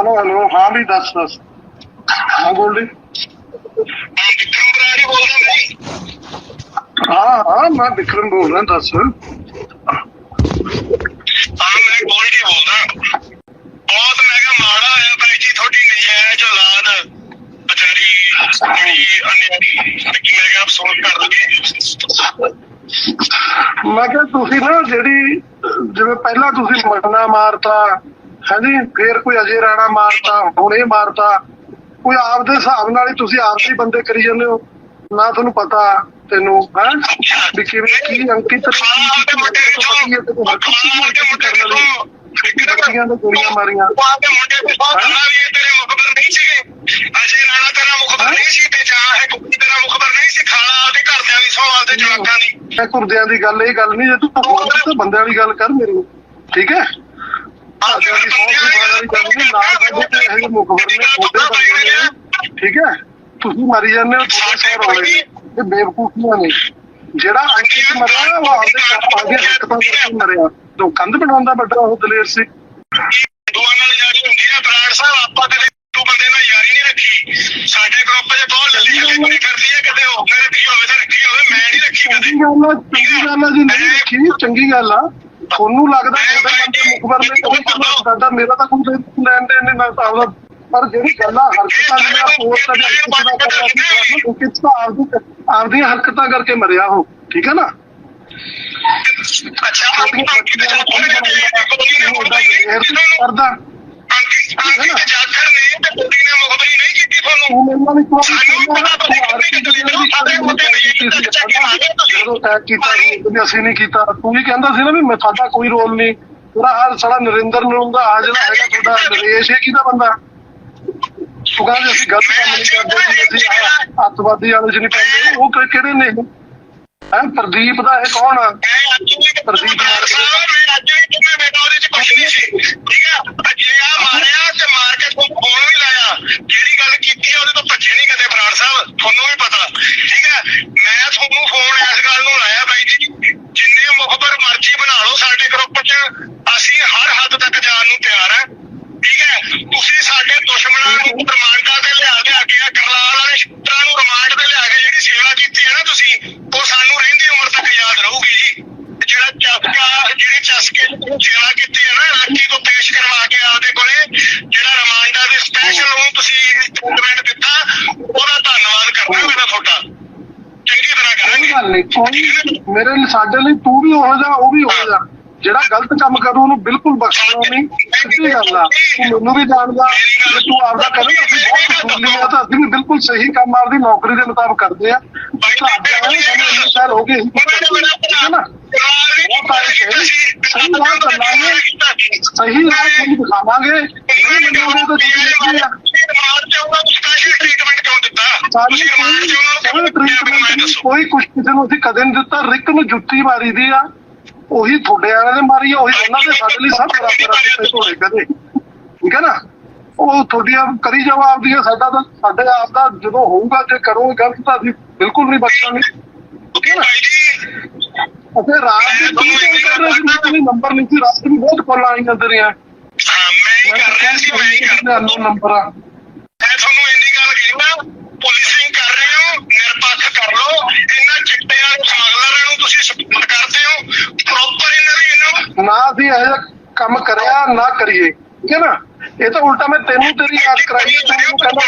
Hello hello ਹਾਂ ਵੀ ਦੱਸ ਦੱਸ। ਹਾਂ ਰਹੀ ਵਿਕਰਮ ਬਰਾੜੀ ਬੋਲਦਾ ਹਾਂ ਹਾਂ ਮੈਂ ਵਿਕਰਮ ਬੋਲ ਰਿਹਾ ਦੱਸ। ਹਾਂ ਮੈਂ ਗੋਲਡੀ ਬੋਲਦਾ। ਬਹੁਤ ਮੈਂ ਕਿਹਾ ਮਾੜਾ ਹੋਇਆ ਬਾਈ ਜੀ ਤੁਹਾਡੀ ਨਜਾਇਜ਼ ਔਲਾਦ। ਵਿਚਾਰੀ ਬੜੀ ਅਨਿਆਰੀ ਕਿ ਮੈਂ ਕਿਹਾ ਅਫਸੋਸ ਕਰ ਲਗੇ ਮੈਂ ਕਿਹਾ ਤੁਸੀਂ ਨਾ ਜਿਹੜੀ ਜਿਵੇਂ ਪਹਿਲਾਂ ਤੁਸੀਂ ਮਰਨਾ ਮਾਰਤਾ ਹਾਂਜੀ ਫੇਰ ਕੋਈ ਅਜੇ ਰਾਣਾ ਮਾਰਤਾ ਹੁਣ ਇਹ ਮਾਰਤਾ। ਕੋਈ ਆਪਦੇ ਹਿਸਾਬ ਨਾਲ ਹੀ ਤੁਸੀਂ ਆਪਦੇ ਹੀ ਬੰਦੇ ਕਰੀ ਜਾਂਦੇ ਹੋ। ਨਾ ਤੁਹਾਨੂੰ ਪਤਾ ਤੈਨੂੰ ਹੈ? ਵੀ ਕਿਵੇਂ ਕੀ ਅੰਕਿਤ ਦੇ ਦੇ ਦੇ ਗੋਲੀਆਂ ਮਾਰੀਆਂ। ਦੇ ਮੁੰਡੇ ਤੋਂ ਬਹੁਤ ਨਾ ਵੀ ਇਹ ਤੇਰੇ ਮੁਖਬਰ ਨਹੀਂ ਸੀਗੇ। ਅਜੇ ਰਾਣਾ ਤੇਰਾ ਮੁਖਬਰ ਨਹੀਂ ਸੀ ਤੇ ਜਾਂ ਹੈ ਕੋਈ ਤੇਰਾ ਮੁਖਬਰ ਨਹੀਂ ਸੀ ਖਾਲਾ ਆਪਦੇ ਘਰਦਿਆਂ ਦੀ ਸੌ ਆਪਦੇ ਜਵਾਕਾਂ ਦੀ। ਮੈਂ ਕੁਰਦਿਆਂ ਦੀ ਗੱਲ ਇਹ ਗੱਲ ਨਹੀਂ। ਜੇ ਤੂੰ ਬੰਦਿਆਂ ਦੀ ਗੱਲ ਕਰ ਮੇਰੀ ਠੀਕ ਹੈ? ਘਰਦਿਆਂ ਦੀ ਸੌ ਦੀ ਵਾਲੀ ਗੱਲ ਨਹੀਂ ਨਾ ਸਾਡੇ ਤੇ ਇਹ ਮੁਖਬਰ ਨੇ ਛੋਟੇ ਬੰਦੇ ਨੇ? ਠੀਕ ਹੈ? ਤੁਸੀਂ ਮਾਰੀ ਜਾਂਦੇ ਹੋ ਤੁਹਾਡੇ ਸੌ ਰੋਲੇ ਨੇ। ਇਹ ਬੇਵਕੂਫੀਆਂ ਨੇ। ਜਿਹੜਾ ਅੰਕਿਤ ਮਰਿਆ ਉਹ ਆਪਦੇ ਆਪਦੇ ਹਰਕਤਾਂ ਕਰਕੇ ਮਰਿਆ ਤੋਂ ਕੰਧ ਬਣਾਉਂਦਾ ਵੱਡਾ ਉਹ ਦਲੇਰ ਸੀ। ਦੋਵਾਂ ਨਾਲ ਯਾਰੀ ਹੁੰਦੀ ਹੈ ਬਰਾੜ ਸਾਹਿਬ ਆਪਾਂ ਤੇ ਤੂੰ ਬੰਦੇ ਨਾਲ ਯਾਰੀ ਨਹੀਂ ਰੱਖੀ। ਸਾਡੇ ਗਰੁੱਪ 'ਚ ਬਹੁਤ ਲੱਲੀ ਹੱਲੀ ਕੁੜੀ ਫਿਰਦੀ ਹੈ ਕਿਤੇ ਉਹ ਨੇ ਰੱਖੀ ਹੋਵੇ ਤਾਂ ਰੱਖੀ ਹੋਵੇ ਮੈਂ ਨਹੀਂ ਰੱਖੀ ਕਦੇ। ਚੰਗੀ ਗੱਲ ਆ ਚੰਗੀ ਗੱਲ ਆ ਜੀ ਨਹੀਂ ਰੱਖੀ ਚੰਗੀ ਗੱਲ ਆ। ਤੁਹਾਨੂੰ ਲੱਗਦਾ ਮੁਖਬਰ ਨੇ ਕੋਈ ਕਰਨਾ ਸਾਡਾ ਮੇਰਾ ਤਾਂ ਕੋਈ ਲੈਣ ਦੇਣ ਨਹੀਂ ਮੈਂ ਤਾਂ ਪਰ ਜਿਹੜੀ ਗੱਲ ਹਰਕਤਾਂ ਦੀਆਂ ਪੋਸਟ ਦਾ ਕਿਸੇ ਦਾ ਕਰਨਾ ਸੀ। ਉਹ ਕਿਸ ਦਾ ਆਪਦੀ ਆਪਦੀਆਂ ਹਰਕਤਾਂ ਕਰਕੇ ਮਰਿਆ ਉਹ ਠੀਕ ਹੈ ਨਾ? ਅੱਛਾ ਛੋਟੀਆਂ ਬੱਚੀਆਂ ਨੂੰ? ਕੋਈ ਕਰਦਾ ਹੋ, ਅਸੀਂ ਨਹੀਂ ਕੀਤਾ ਤੂੰ ਵੀ ਕਹਿੰਦਾ ਸੀ ਨਾ ਵੀ ਮੈਂ ਸਾਡਾ ਕੋਈ ਰੋਲ ਨਹੀਂ। ਹਰ ਸਾਲਾ ਨਰਿੰਦਰ ਨੂੰ ਦਾ ਆ ਜਿਹੜਾ ਹੈਗਾ ਤੁਹਾਡਾ ਨਰੇਸ਼ ਇਹ ਕਿਹਦਾ ਬੰਦਾ? ਤੂੰ ਕਹਿੰਦਾ ਅਸੀਂ ਗਲਤ ਕੰਮ ਨਹੀਂ ਕਰਦੇ ਸੀ ਅਸੀਂ ਅੱਤਵਾਦੀ ਵਾਲੇ ਚ ਨਹੀਂ ਪੈਂਦੇ ਉਹ ਕਿਹੜੇ ਨੇ ਹੈ ਪ੍ਰਦੀਪ ਦਾ ਇਹ ਕੌਣ ਆ? ਪ੍ਰਦੀਪ ਮਾਰ ਕੇ- ਸਾਹਿਬ, ਮੈਂ ਅੱਜ ਵੀ ਕਿਵੇਂ ਬੇਟਾ ਉਹਦੇ ਚ ਕੁਛ ਨਹੀਂ ਸੀ ਠੀਕ ਆ ਜੇ ਆ ਮਾਰਿਆ ਤੇ ਮਾਰ ਕੇ ਤੁਹਾਨੂੰ ਫੋਨ ਵੀ ਲਾਇਆ ਜਿਹੜੀ ਗੱਲ ਕੀਤੀ ਆ ਉਹਦੇ ਤੋਂ ਭੱਜੇ ਨਹੀਂ ਕਦੇ ਬਰਾੜ ਸਾਹਿਬ ਤੁਹਾਨੂੰ ਵੀ ਪਤਾ ਠੀਕ ਹੈ ਮੈਂ ਤੁਹਾਨੂੰ ਫੋਨ ਇਸ ਗੱਲ ਨੂੰ ਲਾਇਆ ਬਾਈ ਜੀ ਜਿੰਨੇ ਮੁਖਬਰ ਮਰਜ਼ੀ ਬਣਾ ਲਓ ਸਾਡੇ ਗਰੁੱਪ 'ਚ ਅਸੀਂ ਹਰ ਹੱਦ ਤੱਕ ਜਾਣ ਨੂੰ ਤਿਆਰ ਹਾਂ ਠੀਕ ਹੈ ਤੁਸੀਂ ਸਾਡੇ ਦੁਸ਼ਮਣਾਂ ਨੂੰ ਰਿਮਾਂਡਾਂ ਤੇ ਲਿਆ ਲਿਆ ਕੇ ਆ ਕਰਲਾਲ ਵਾਲੇ ਸ਼ਿੱਤਰਾਂ ਨੂੰ ਰਿਮਾਂਡ ਤੇ ਲਿਆ ਕੇ ਜਿਹੜੀ ਸੇਵਾ ਕੀਤੀ ਹੈ ਨਾ ਤੁਸੀਂ ਉਹ ਸਾਨੂੰ ਰਹਿੰਦੀ ਉਮਰ ਤੱਕ ਯਾਦ ਰਹੂਗੀ ਜੀ ਤੇ ਜਿਹੜਾ ਚਸਕਾ ਜਿਹੜੀ ਚਸਕੇ ਦੀ ਤੁਸੀਂ ਸੇਵਾ ਕੀਤੀ ਹੈ ਨਾ ਲੱਕੀ ਤੋਂ ਪੇਸ਼ ਕਰਵਾ ਕੇ ਆਪਦੇ ਕੋਲੇ ਜਿਹੜਾ ਰਿਮਾਂਡਾਂ ਦੇ ਸਪੈਸ਼ਲ ਨੂੰ ਤੁਸੀਂ ਸਟੇਟਮੈਂਟ ਦਿੱਤਾ ਉਹਦਾ ਧੰਨਵਾਦ ਕਰਦਾ ਮੇਰਾ ਤੁਹਾਡਾ। ਚੰਗੀ ਤਰ੍ਹਾਂ ਕੋਈ ਕਰਾਂਗੇ ਗੱਲ ਨਹੀਂ ਕੋਈ ਮੇਰੇ ਲਈ ਸਾਡੇ ਲਈ ਤੂੰ ਵੀ ਹੋ ਜਾ ਉਹ ਵੀ ਹੋ। ਜਾ ਜਿਹੜਾ ਗਲਤ ਕੰਮ ਕਰੂ ਉਹਨੂੰ ਬਿਲਕੁਲ ਬਖਸ਼ਣਾ ਨਹੀਂ। ਸਿੱਧੀ ਗੱਲ ਆ ਤੂੰ ਮੈਨੂੰ ਵੀ ਜਾਣਦਾ ਕਿ ਤੂੰ ਆਪਦਾ ਕਰੇ ਅਸੀਂ ਬਹੁਤ ਕਸੂਰਲੀ ਆ। ਤਾਂ ਅਸੀਂ ਵੀ ਬਿਲਕੁਲ ਸਹੀ ਕੰਮ ਆਪਦੀ ਨੌਕਰੀ ਦੇ ਮੁਤਾਬਕ ਕਰਦੇ ਆ। ਤਾਂ ਅੱਜ ਆਏ ਸਾਨੂੰ ਇੰਨੇ ਸਾਲ ਹੋ ਗਏ ਠੀਕ ਹੈ ਨਾ? ਬਹੁਤ ਆਏ ਸਹੀ ਸਹੀ ਰਾਹ ਚੱਲਾਂਗੇ ਸਹੀ ਰਾਹ ਤੁਹਾਨੂੰ ਦਿਖਾਵਾਂਗੇ। ਨਹੀਂ ਮੰਨੋਗੇ ਤਾਂ ਤੁਸੀਂ ਕੀ ਆ? ਕੋਈ ਟ੍ਰੀਟਮੈਂਟ ਕੋਈ ਕੁਛ ਕਿਸੇ ਨੂੰ ਅਸੀਂ ਕਦੇ ਨਹੀਂ ਦਿੱਤਾ। ਰਿਕ ਨੂੰ ਜੁੱਤੀ ਮਾਰੀ ਦੀ ਆ। ਉਹੀ ਤੁਹਾਡੇ ਵਾਲਿਆਂ ਨੇ ਮਾਰੀ ਆ ਉਹੀ ਉਹਨਾਂ ਦੇ ਸਾਡੇ ਲਈ ਸਭ ਬਰਾਬਰ ਆ ਕਿਤੇ ਢੋਲੇ ਕਦੇ। ਠੀਕ ਹੈ ਨਾ? ਉਹ ਤੁਹਾਡੀਆਂ ਕਰੀ ਜਾਓ ਆਪਦੀਆਂ ਸਾਡਾ ਤਾਂ ਸਾਡੇ ਆਪ ਦਾ ਜਦੋਂ ਹੋਊਗਾ ਜੇ ਕਰੋਗੇ ਗਲਤ ਤਾਂ ਅਸੀਂ ਬਿਲਕੁਲ ਨਹੀਂ ਬਖਸ਼ਾਂਗੇ ਠੀਕ ਹੈ ਨਾ? ਅਤੇ ਰਾਤ ਦੇ ਤੁਸੀਂ ਕਿਉਂ ਕਰ ਰਹੇ ਸੀ ਕੋਈ ਨੰਬਰ ਨਹੀਂ ਸੀ ਰਾਤ ਵੀ ਬਹੁਤ ਕਾਲਾਂ ਆਈਆਂ ਤੇਰੀਆਂ। ਮੈਂ ਤਾਂ ਕਿਹਾ ਸੀ ਮੈਂ ਅਨਨੋਨ ਨੰਬਰ? ਆ ਮੈਂ ਤੁਹਾਨੂੰ ਇੰਨੀ ਗੱਲ ਕਹਿਣਾ ਪੁਲਿਸਿੰਗ ਕਰ ਰਹੇ ਹੋ ਨਿਰਪੱਖ ਕਰ ਲਓ ਇਹਨਾਂ ਚਿੱਟੇ ਵਾਲੇ ਸਮਗਲਰਾਂ ਨੂੰ ਤੁਸੀਂ ਸਪੋਰਟ ਕਰਦੇ ਹੋ ਪ੍ਰੋਪਰ ਇਹਨਾਂ ਦੀ ਇਹਨਾਂ ਨੂੰ ਅਸੀਂ ਇਹੋ ਜਿਹਾ ਕੰਮ ਕਰਿਆ ਨਾ ਕਰੀਏ। ਠੀਕ ਹੈ ਨਾ? ਇਹ ਤਾਂ ਉਲਟਾ ਮੈਂ ਤੈਨੂੰ ਤੇਰੀ ਯਾਦ ਕਰਾਈ ਹੈ, ਤੂੰ ਮੈਨੂੰ ਕਹਿੰਦਾ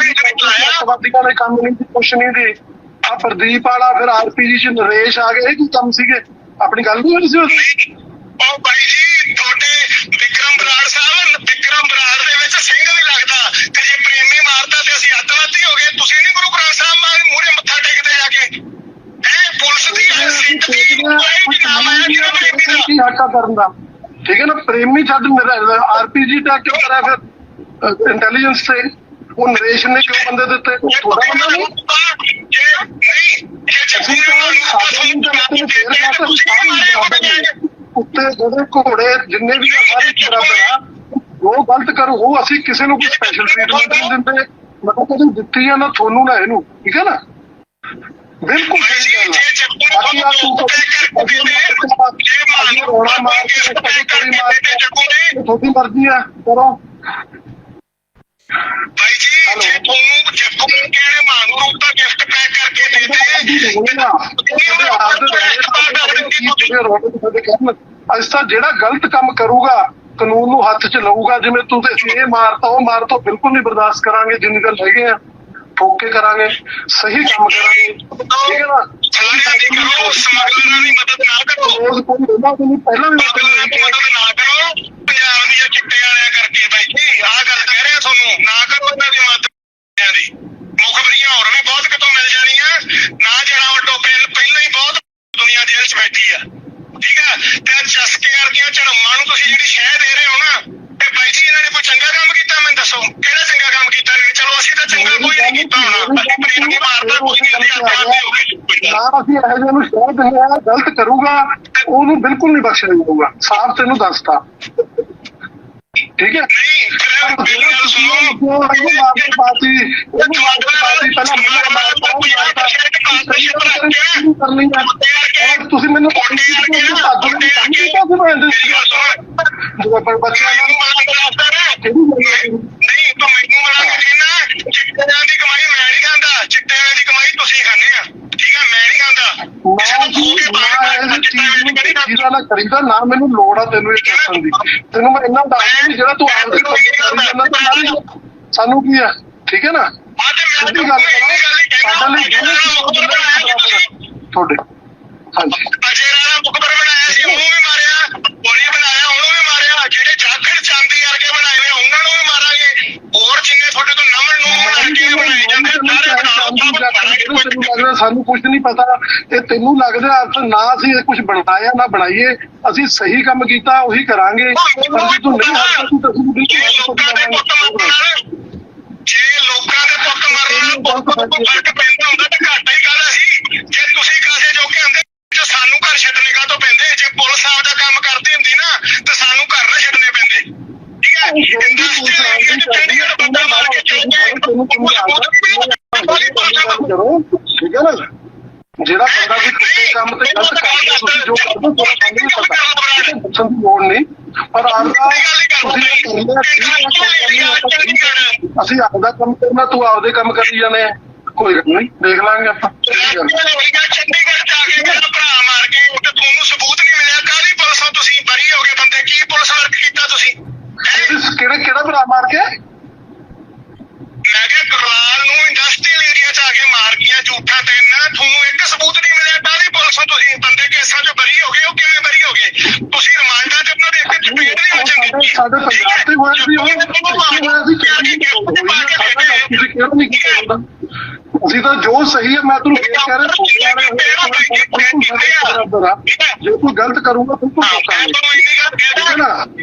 ਵੀ ਅਸੀਂ ਅੱਤਵਾਦੀਆਂ ਦੇ ਕੰਮ ਨਹੀਂ ਸੀ ਕੁਛ ਨਹੀਂ ਦੀ ਆ ਪ੍ਰਦੀਪ ਵਾਲਾ ਫਿਰ ਆਰਪੀਜੀ ਚ ਨਰੇਸ਼ ਆ ਗਏ ਇਹ ਕੀ ਕੰਮ ਸੀਗੇ? ਆਪਣੀ ਗੱਲ ਨਹੀਂ ਹੋਈ ਸੀ ਉਹ ਬਾਈ ਜੀ ਤੁਹਾਡੇ ਵਿਕਰਮ ਬਰਾੜ ਸਾਹਿਬ ਵਿਕਰਮ ਬਰਾੜ ਦੇ ਵਿੱਚ ਸਿੰਘ ਵੀ ਲੱਗਦਾ ਤੇ ਜੇ ਪ੍ਰੇਮੀ ਮਾਰਦਾ ਤੇ ਅਸੀਂ ਅੱਤਵਾਦੀ ਹੋ ਗਏ ਤੁਸੀਂ ਨਹੀਂ ਗੁਰੂ ਗ੍ਰੰਥ ਸਾਹਿਬ ਮਾਰ ਮੂਹਰੇ ਮੱਥਾ ਟੇਕਦੇ ਜਾ ਕੇ ਇਹ ਪੁਲਿਸ ਦੀ ਇਹ ਸਿੱਖ ਦੀ ਕੋਈ ਵੀ ਨਾਮ ਆਇਆ ਜਿਹੜਾ ਕੀ ਹੱਕਾ ਕਰਨ ਦਾ। ਠੀਕ ਹੈ ਨਾ ਪ੍ਰੇਮੀ ਛੱਡ ਮੇਰਾ ਆਰਪੀਜੀ ਦਾ ਕਿਉਂ ਕਰਿਆ ਫਿਰ? ਇੰਟੈਲੀਜੈਂਸ ਤੇ। ਉਹ ਨਰੇਸ਼ ਨੇ ਕਿਉਂ ਬੰਦੇ ਦਿੱਤੇ? ਥੋੜਾ ਬੰਦਾ ਨਹੀਂ। ਨਹੀਂ ਉੱਤੇ ਜਿਹੜੇ ਘੋੜੇ ਜਿੰਨੇ ਵੀ ਆ ਸਾਰੇ ਬਰਾਬਰ ਆ ਉਹ ਗਲਤ ਕਰੋ ਉਹ ਅਸੀਂ ਕਿਸੇ ਨੂੰ ਕੋਈ ਸਪੈਸ਼ਲ ਟ੍ਰੀਟਮੈਂਟ ਨਹੀਂ ਦਿੰਦੇ। ਮਤਲਬ ਕਦੇ ਦਿੱਤੀ ਆ ਨਾ ਤੁਹਾਨੂੰ ਨਾ ਇਹਨੂੰ। ਠੀਕ ਹੈ ਨਾ? ਬਿਲਕੁਲ ਸਹੀ ਗੱਲ ਆ। ਬਾਕੀ ਆ ਤੂੰ ਤਾਂ ਅਜੇ ਅਜੇ ਰੋਣਾ ਮਾਰ ਕੇ ਕਦੇ ਕੋਈ ਮਾਰ ਕੇ ਇਹ ਤੁਹਾਡੀ ਮਰਜ਼ੀ ਆ ਕਰੋ। ਭਾਈ ਜੀ ਜੇ ਤੁਹਾਨੂੰ ਜੱਗੂ ਕਿਹੜੇ ਮਾਨ ਰੂਪ ਦਾ ਗਿਫਟ ਪੈਕ ਕਰਕੇ ਦੇ ਦੇ। ਅੱਜ ਤਾਂ ਜਿਹੜਾ ਗਲਤ ਕੰਮ ਕਰੂਗਾ ਕਾਨੂੰਨ ਨੂੰ ਹੱਥ 'ਚ ਲਊਗਾ ਜਿਵੇਂ ਤੂੰ ਤੇ ਇਹ ਮਾਰਤਾ ਉਹ ਮਾਰਤਾ ਬਿਲਕੁਲ ਨਹੀਂ ਬਰਦਾਸ਼ਤ ਕਰਾਂਗੇ ਜਿੰਨੀ ਗੱਲ ਹੈਗੇ ਆ। ਠੋਕ ਕੇ ਕਰਾਂਗੇ ਸਹੀ ਕੰਮ ਕਰਾਂਗੇ। ਠੀਕ ਹੈ ਨਾ? ਸਾਰਿਆਂ ਦੀ ਕਰੋ ਸਮਗਲਰਾਂ ਦੀ ਮਦਦ ਨਾ ਕਰੋ। ਰੋਜ਼ ਕੋਈ ਰਹਿੰਦਾ ਤੈਨੂੰ ਪਹਿਲਾਂ ਵੀ ਮਦਦ ਨਾ ਕਰੋ ਪੰਜਾਬ ਦੀਆਂ ਚਿੱਟੇ ਵਾਲਿਆਂ ਕਰਕੇ ਭਾਈ ਜੀ ਆਹ ਗੱਲ ਕਹਿ ਰਿਹਾ ਤੁਹਾਨੂੰ ਨਾ ਕਰੋ ਇਹਨਾਂ ਦੀ ਮਦਦ ਚਿੱਟਿਆਂ ਦੀ। ਮੁਖਬਰੀਆਂ ਹੋਰ ਵੀ ਬਹੁਤ ਕਿਤੋਂ ਮਿਲ ਜਾਣੀਆਂ। ਨਾ ਜਿਹੜਾ ਵੱਡੋ ਪਹਿਲ- ਪਹਿਲਾਂ ਹੀ ਬਹੁਤ ਦੁਨੀਆ ਜੇਲ੍ਹ 'ਚ ਬੈਠੀ ਆ। ਠੀਕ ਆ? ਤੇ ਚਸਕੇ ਵਰਗੀਆਂ ਝੜਮਾਂ ਨੂੰ ਤੁਸੀਂ ਜਿਹੜੀ ਸ਼ਹਿ ਦੇ ਰਹੇ ਹੋ ਨਾ ਤੇ ਭਾਈ ਜੀ ਇਹਨਾਂ ਨੇ ਕੋਈ ਚੰਗਾ ਕੰਮ ਪ੍ਰੀਤ ਨੂੰ ਮਾਰਦਾ ਕੋਈ ਨਹੀਂ ਅਸੀਂ ਆਪਣੇ ਆਪ ਹੀ ਹੋ ਕੋਈ ਗੱਲ ਨਾ ਅਸੀਂ ਇਹੋ ਜਿਹੇ ਨੂੰ ਸ਼ਹਿਰ ਦਿੰਦੇ ਆ ਗਲਤ ਕਰੂਗਾ ਉਹਨੂੰ ਬਿਲਕੁਲ ਨਹੀਂ ਬਖਸ਼ਿਆ ਜਾਊਗਾ। ਸਾਫ਼ ਤੈਨੂੰ ਦੱਸਤਾ। ਠੀਕ ਹੈ? ਨਹੀਂ ਮੇਰੀ ਗੱਲ ਸੁਣੋ। ਇਹਨੂੰ ਮਾਰਦੀ ਪਾਤੀ ਇਹਨੂੰ ਮਾਰਦੀ ਪਾਤੀ ਪਹਿਲਾਂ ਮੈਨੂੰ ਮਾਰਦਾ ਉਹ ਮਾਰਦਾ ਸਹੀ ਗੱਲ ਕਰਨੀ ਹੈ। ਤੁਸੀਂ ਮੈਨੂੰ ਮੁੰਡੇ ਵਰਗੇ ਨਾ, ਮੁੰਡੇ ਵਰਗੇ। ਮੇਰੀ ਗੱਲ ਸੁਣ। ਜਦੋਂ ਪਰ ਬੱਚਿਆਂ ਨੂੰ ਮਲਾ ਕੇ ਦੱਸਦਾ ਨਾ ਕਿਹੜੀ ਗੱਲ ਨਹੀਂ ਤੂੰ ਮੈਨੂੰ ਮਲਾ ਕੇ ਕਹਿਣਾ ਚਿੱਟਿਆਂ ਦੀ ਕਮਾਈ ਮੈਂ ਨਹੀਂ ਖਾਂਦਾ ਚਿੱਟਿਆਂ ਦੀ ਕਮਾਈ ਤੁਸੀਂ ਖਾਂਦੇ ਆ ਠੀਕ ਆ ਮੈਂ ਨਹੀਂ ਖਾਂਦਾ ਕਿਸੇ ਨੂੰ ਖੋ ਕੇ ਮੈਂ ਬਾਹਰ ਇਹ ਚਿੱਟਾ ਚੀਜ਼ ਵੇਚ ਨੂੰ ਕੇ ਨਹੀਂ ਖਾਂਦਾ ਚੀਜ਼ਾਂ ਨਾ ਕਰੀਦਾ ਨਾ ਮੈਨੂੰ ਲੋੜ ਆ ਤੈਨੂੰ ਇਹ ਦੱਸਣ ਦੀ। ਤੈਨੂੰ ਮੈਂ ਇੰਨਾ ਦੱਸ ਜਿਹੜਾ ਤੂੰ ਆਪਦੇ ਕੋਲ ਕਰੀ ਜਾਂਦਾ ਤਾਂ ਸਾਨੂੰ ਕੀ ਆ? ਠੀਕ ਹੈ ਨਾ? ਸਿੱਧੀ ਗੱਲ ਕਰੋ ਸਾਡਾ ਲਈ ਤੁਸੀਂ ਤੁਹਾਡੇ। ਹਾਂਜੀ। ਅਜੇ ਰਾਣਾ ਮੁਖਬਰ ਬਣਾਇਆ ਸੀ ਉਹਨੂੰ ਵੀ ਮਾਰਿਆ ਗੋਲੀ ਬਣਾਇਆ ਉਹਨੂੰ ਵੀ ਮਾਰਿਆ ਜਿਹੜੇ ਜਾਖੜ ਚਾਂਦੀ ਵਰਗੇ ਬਣਾਏ ਹੋਏ ਉਹਨਾਂ ਨੂੰ ਵੀ ਮਾਰਾਂਗੇ ਹੋਰ ਜਿੰਨੇ ਤੁਹਾਡੇ ਤੋਂ ਨਮਨ ਨੂੰ ਬਣਾ ਕੇ ਬਣਾਏ ਜਾਂਦੇ ਆ, ਸਾਰੇ ਬਣਾਓ ਸਭ ਮਾਰਾਂਗੇ ਕੋਈ ਤੈਨੂੰ ਲੱਗਦਾ ਸਾਨੂੰ ਕੁਝ ਨਹੀਂ ਪਤਾ ਤੇ ਤੈਨੂੰ ਲੱਗਦਾ ਨਾ ਅਸੀਂ ਕੁਝ ਬਣਾਇਆ ਨਾ ਬਣਾਈਏ। ਅਸੀਂ ਸਹੀ ਕੰਮ ਕੀਤਾ ਉਹੀ ਕਰਾਂਗੇ। ਪਰ ਜੇ ਤੂੰ ਨਹੀਂ ਹੱਸਦਾ ਤੂੰ ਤਾਂ ਅਸੀਂ ਜੇ ਲੋਕਾਂ ਦੇ ਪੁੱਤ ਮਰਨ ਜੇ ਲੋਕਾਂ ਦੇ ਪੁੱਤ ਮਰਨ ਬਹੁਤ ਫ਼ਰਕ ਪੈਂਦਾ ਹੁੰਦਾ ਤਾਂ ਘਾਟਾ ਹੀ ਕਾਹਦਾ ਸੀ? ਜੇ ਤੁਸੀਂ ਕਾਸੇ ਜੋਗੇ ਹੁੰਦੇ ਤੇ ਸਾਨੂੰ ਘਰ ਛੱਡਣੇ ਕਾਹਤੋਂ ਪੈਂਦੇ? ਜੇ ਪੁਲਿਸ ਆਪਦਾ ਕੰਮ ਕਰਦੀ ਹੁੰਦੀ ਨਾ ਤੇ ਸਾਨੂੰ ਘਰ ਨਾ ਛੱਡਣੇ ਪੈਂਦੇ। ਠੀਕ ਹੈ? ਬੰਦਾ ਮਾਰ ਕੇ ਗਏ ਕੋਈ ਸਬੂਤ ਵੀ ਨਹੀਂ ਕੋਈ ਪੁਲਿਸ ਕਰੋ ਠੀਕ ਹੈ ਨਾ ਜਿਹੜਾ ਬੰਦਾ ਵੀ ਕਿਸੇ ਕੰਮ ਤੇ ਗਲਤ ਕਰਦਾ ਤੁਸੀਂ ਜੋ ਕਰਦੇ ਹੋ ਤੁਹਾਨੂੰ ਨਹੀਂ। ਪਤਾ ਦੀ ਲੋੜ ਨਹੀਂ। ਪਰ ਆਪਦਾ ਤੁਸੀਂ ਇਹ ਕਰਨਾ ਠੀਕ ਹੈ, ਅਸੀਂ ਆਪਦਾ ਕੰਮ ਕਰਨਾ ਤੂੰ ਆਪਦੇ ਕੰਮ ਕਰੀ ਜਾਣੇ ਆ। ਕੋਈ ਗੱਲ ਨਹੀਂ ਦੇਖ ਲਾਂਗੇ ਆਪਾਂ। ਚੰਡੀਗੜ੍ਹ ਜਾ ਕੇ ਮੇਰਾ ਭਰਾ ਮਾਰ ਕੇ ਤੇ ਤੁਹਾਨੂੰ ਸਬੂਤ ਨਹੀਂ ਮਿਲਿਆ ਕਾਹਦੀ ਪੁਲਿਸੋਂ ਤੁਸੀਂ? ਬਰੀ ਹੋ ਗਏ ਬੰਦੇ ਕੀ ਪੁਲਿਸ ਵਰਕ ਕੀਤਾ ਤੁਸੀਂ? ਕਿਹੜੇ ਕਿਹੜਾ ਭਰਾ ਮਾਰ ਕੇ? ਮੈਂ ਕਿਹਾ ਕਰਲਾਲ ਨੂੰ ਇੰਡਸਟਰੀਅਲ ਸਾਡੇ ਪੰਜਾਬ ਤੇ ਹੋਇਆ ਸੀ ਉਹ ਇੱਥੇ ਹੋਇਆ ਸੀ ਕਿਹੜੀ ਤੁਸੀਂ ਕਿਹੜਾ ਨਹੀਂ ਕੀਤਾ ਹੁੰਦਾ ਅਸੀਂ ਤਾਂ ਜੋ ਸਹੀ ਹੈ ਮੈਂ ਤੁਹਾਨੂੰ ਇਹ ਕਹਿ ਰਿਹਾ ਜੇ ਕੋਈ ਗਲਤ ਕਰੂਗਾ ਬਿਲਕੁਲ ਰੋਕਾਂਗੇ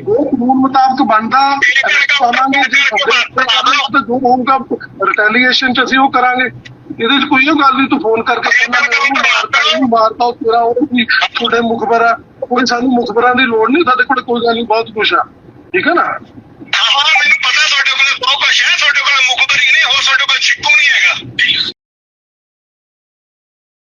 ਜੋ ਕਾਨੂੰਨ ਮੁਤਾਬਕ ਬਣਦਾ ਪਾਵਾਂਗੇ ਜੇ ਤੇ ਜੋ ਹੋਊਗਾ ਰਿਟੈਲੀਏਸ਼ਨ ਚ ਅਸੀਂ ਉਹ ਕਰਾਂਗੇ। ਇਹਦੇ ਚ ਕੋਈ ਉਹ ਗੱਲ ਨਹੀਂ ਤੂੰ ਫੋਨ ਕਰਕੇ ਕਹਿੰਦਾ ਮੈਂ ਉਹਨੂੰ ਮਾਰਤਾ ਇਹਨੂੰ ਮਾਰਤਾ ਉਹ ਤੇਰਾ ਉਹ ਵੀ ਤੁਹਾਡੇ ਮੁਖਬਰ ਆ। ਕੋਈ ਸਾਨੂੰ ਮੁਖਬਰਾਂ ਦੀ ਲੋੜ ਨਹੀਂ ਸਾਡੇ ਕੋਲ ਕੋਈ ਗੱਲ ਨਹੀਂ ਬਹੁਤ ਕੁਛ ਆ। ਠੀਕ ਹੈ ਨਾ? ਹਾਂ ਮੈਨੂੰ ਪਤਾ ਤੁਹਾਡੇ ਕੋਲ ਬਹੁਤ ਕੁਝ ਹੈ ਤੁਹਾਡੇ ਕੋਲ ਮੁਖਬਰੀ ਨਹੀਂ ਹੋਰ ਤੁਹਾਡੇ ਕੋਲ ਚਿੱਕੂ ਨਹੀਂ ਹੈਗਾ।